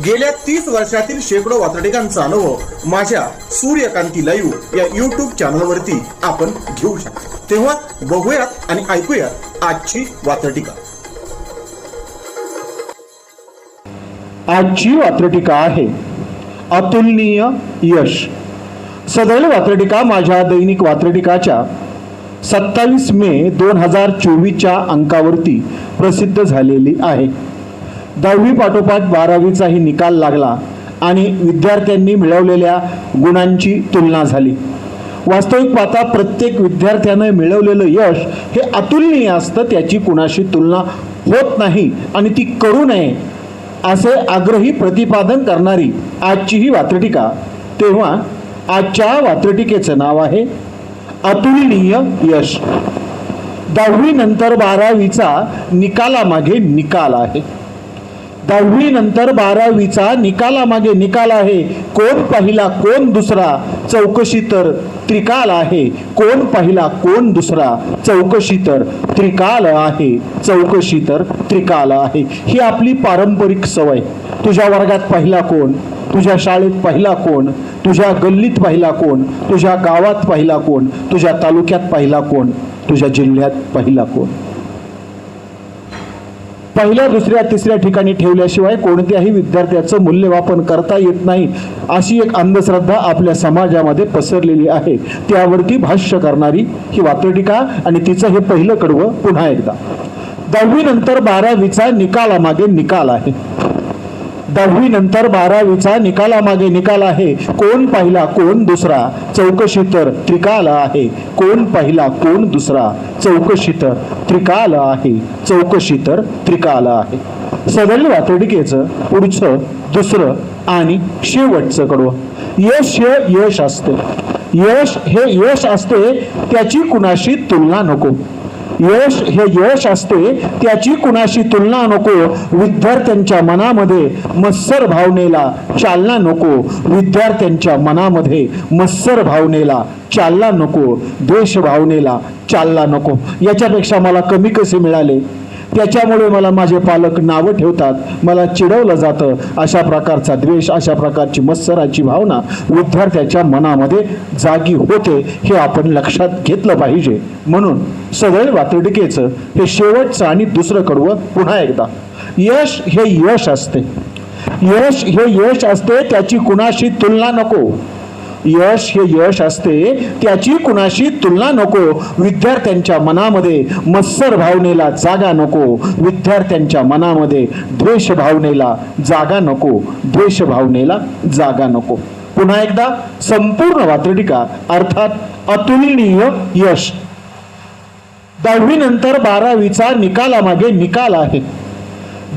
गेल्या तीस वर्षातील शेकडो वातडिकांचा अनुभव माझ्या सूर्यकांती लाईव्ह या युट्यूब चॅनलवरती आपण घेऊ शकतो. तेव्हा बघूयात आणि ऐकूयात आजची वातडिका आजची वात्रटिका आहे अतुलनीय यश. सदैव वात्रटिका माझ्या दैनिक वात्रटिकाच्या सत्तावीस मे दोन हजार चोवीसच्या अंकावरती प्रसिद्ध झालेली आहे. दहावी पाठोपाठ बारावीचाही निकाल लागला आणि विद्यार्थ्यांनी मिळवलेल्या गुणांची तुलना झाली. वास्तविक पाहता प्रत्येक विद्यार्थ्यानं मिळवलेलं यश हे अतुलनीय असतं त्याची कुणाशी तुलना होत नाही आणि ती करू नये असे आग्रही प्रतिपादन करणारी आजची ही वात्रटिका. तेव्हा आजच्या वात्रटिकेचं नाव आहे अतुलनीय यश. दहावी नंतर बारावीचा निकालामागे निकाल आहे. दहावी नंतर बारावीचा निकालामागे निकाल आहे. कोण पहिला कोण दुसरा? चौकशी तर त्रिकाल आहे. कोण पहिला कोण दुसरा? चौकशी तर त्रिकाल आहे. चौकशी तर त्रिकाल आहे. ही आपली पारंपरिक सवय. तुझ्या वर्गात पहिला कोण? तुझ्या शाळेत पहिला कोण? तुझ्या गल्लीत पहिला कोण? तुझ्या गावात पहिला कोण? तुझ्या तालुक्यात पहिला कोण? तुझ्या जिल्ह्यात पहिला कोण? पहिल्या दुसऱ्या तिसऱ्या ठिकाणी ठेवल्याशिवाय कोणत्याही विद्यार्थ्याचं मूल्यमापन करता येत नाही अशी एक अंधश्रद्धा आपल्या समाजामध्ये पसरलेली आहे. त्यावरती भाष्य करणारी ही वात्रटिका आणि तिचं हे पहिलं कडवं पुन्हा एकदा. दहावीनंतर बारावीचा निकालामागे निकाल आहे. दहावी नंतर बारावीचा निकालामागे निकाल आहे. कोण पहिला कोण दुसरा? चौकशी तर त्रिकाल आहे. कोण पहिला कोण दुसरा? चौकशी तर त्रिकाल आहे. चौकशी तर त्रिकाल आहे. सदल वातडिकेचं पुढचं दुसरं आणि शेवटचं कडवं. यश हे यश असते. यश हे यश असते त्याची कुणाशी तुलना नको. यश हे यश असते त्याची कुणाशी तुलना नको विद्यार्थ्यांच्या मनामध्ये मत्सर भावनेला चालना नको विद्यार्थ्यांच्या मनामध्ये मत्सर भावनेला चालना नको द्वेष भावनेला चालना नको. याच्यापेक्षा मला कमी कसे मिळाले? त्याच्यामुळे मला माझे पालक नावं ठेवतात मला चिडवलं जातं. अशा प्रकारचा द्वेष अशा प्रकारची मत्सराची भावना विद्यार्थ्याच्या मनामध्ये जागी होते हे आपण लक्षात घेतलं पाहिजे. म्हणून सदैव वातडिकेचं हे शेवटचं आणि दुसरं कडवं पुन्हा एकदा. यश हे यश असते. यश हे यश असते त्याची कुणाशी तुलना नको. यश हे यश असते त्याची कुणाशी तुलना नको. विद्यार्थ्यांच्या मनामध्ये मत्सर भावनेला जागा नको. विद्यार्थ्यांच्या मनामध्ये द्वेष भावनेला जागा नको. द्वेष भावनेला जागा नको. पुन्हा एकदा संपूर्ण वात्रटिका अर्थात अतुलनीय यश. दहावी नंतर बारावीचा निकालामागे निकाल आहे.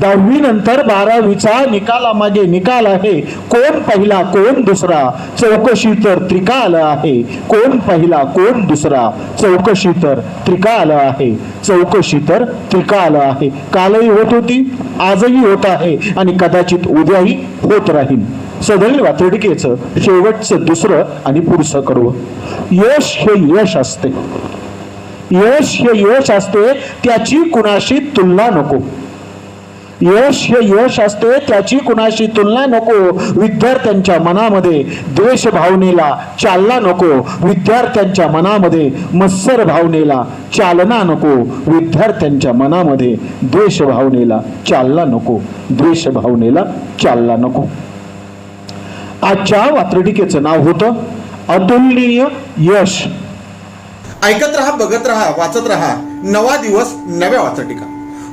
दहावी नंतर बारावीचा निकालामागे निकाल आहे. कोण पहिला कोण दुसरा? चौकशी तर त्रिकाल आहे. कोण पहिला कोण दुसरा? चौकशी तर त्रिकाल आहे. चौकशी तर त्रिकाल आहे. कालही होत होती आजही होत आहे आणि कदाचित उद्याही होत राहील. सदैव वातडकेचं शेवटचं दुसरं आणि पुढचं करू यश हे यश असते. यश हे यश असते त्याची कुणाशी तुलना नको. यश हे यश असते त्याची कुणाशी तुलना नको. विद्यार्थ्यांच्या मनामध्ये द्वेष भावनेला चालना नको. विद्यार्थ्यांच्या मनामध्ये मत्सर भावनेला चालना नको. विद्यार्थ्यांच्या मनामध्ये द्वेष भावनेला चालना नको. द्वेष भावनेला चालना नको. आजच्या वात्रटिकेचं नाव होतं अतुलनीय यश. ऐकत रहा बघत रहा वाचत रहा. नवा दिवस नव्या वाचटिका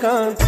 can't